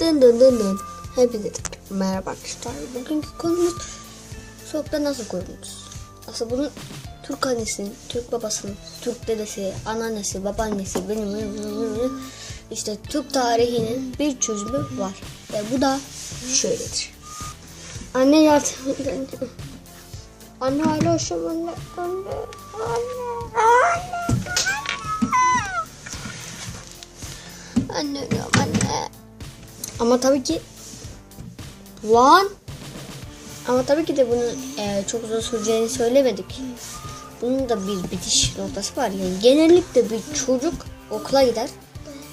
Dın dın dın dın. Hepinize merhaba arkadaşlar. Bugünkü konumuz soğukta nasıl korunuruz? Aslında bunun Türk annesinin, Türk babasının, Türk dedesi, anneannesi, babaannesi, benim, benim, benim, işte Türk tarihinin bir çözümü var. Ve bu da şöyledir. Anne yardım Anne hala şu anne, anne, anne, anne. Anne ölüyorum anne. Ama tabii ki Lan ama tabii ki de bunun e, çok uzun süreceğini söylemedik. Bunun da bir bitiş noktası var. Yani genellikle bir çocuk okula gider.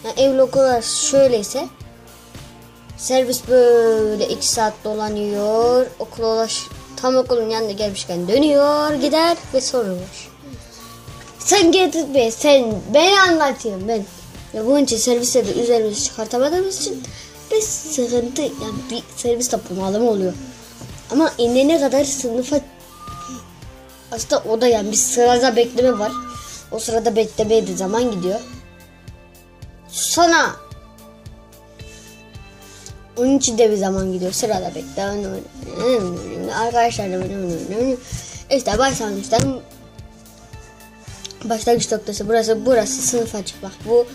Yani evli okullar şöyleyse servis böyle iki saat dolanıyor. Okula ulaş tam okulun yanına gelmişken dönüyor gider ve soruyor. Sen getir be sen ben anlatayım ben. Ve bunun için serviste de üzerimizi çıkartamadığımız için bir sıkıntı yani bir servis de bunalım oluyor. Ama inene kadar sınıfa aslında o da yani bir sırada bekleme var. O sırada beklemeye de zaman gidiyor. Sana onun için de bir zaman gidiyor. Sırada bekle. Arkadaşlar da işte başlangıçtan başlangıç noktası burası burası sınıfa çıkmak. Bu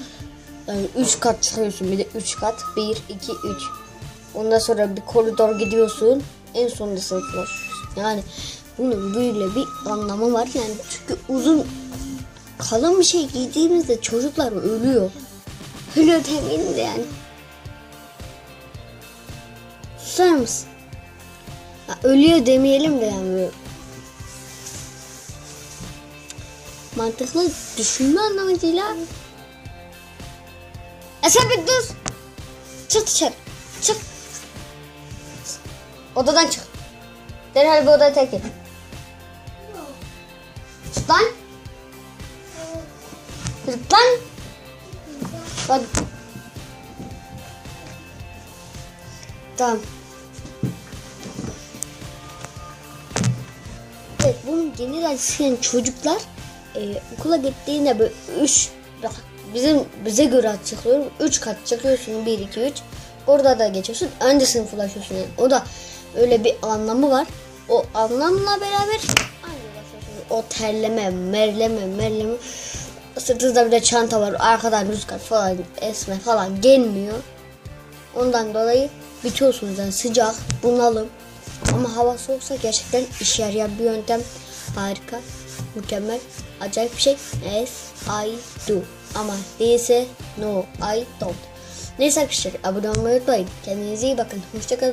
yani 3 kat çıkıyorsun bir de 3 kat. 1, 2, 3. Ondan sonra bir koridor gidiyorsun. En sonunda sınıflaşıyorsun. Yani bunun böyle bir anlamı var. Yani çünkü uzun kalın bir şey giydiğimizde çocuklar ölüyor. Ölüyor demeyelim de yani. Susar mısın? Ya ölüyor demeyelim de yani. Mantıklı düşünme anlamıyla e sen bir dur. Çık dışarı. Çık. Odadan çık. Derhal bir odayı terk et. Çık lan. Çık lan. Hadi. Tamam. Evet bunun genel açısından çocuklar e, okula gittiğinde böyle üç bak bizim bize göre açıklıyorum. 3 kat çıkıyorsun 1 2 3. Orada da geçiyorsun. Önce sınıflaşıyorsun. Yani. O da öyle bir anlamı var. O anlamla beraber. O terleme, merleme, merleme. Sırtınızda bir de çanta var. Arkadan rüzgar falan esme falan gelmiyor. Ondan dolayı bitiyorsunuz yani sıcak, bunalım. Ama hava soğuksa gerçekten işe yarayan bir yöntem. Harika, mükemmel, acayip bir şey. Yes, I do. Ama değilse no, I don't. Neyse arkadaşlar abone olmayı unutmayın. Kendinize iyi bakın. Hoşçakalın.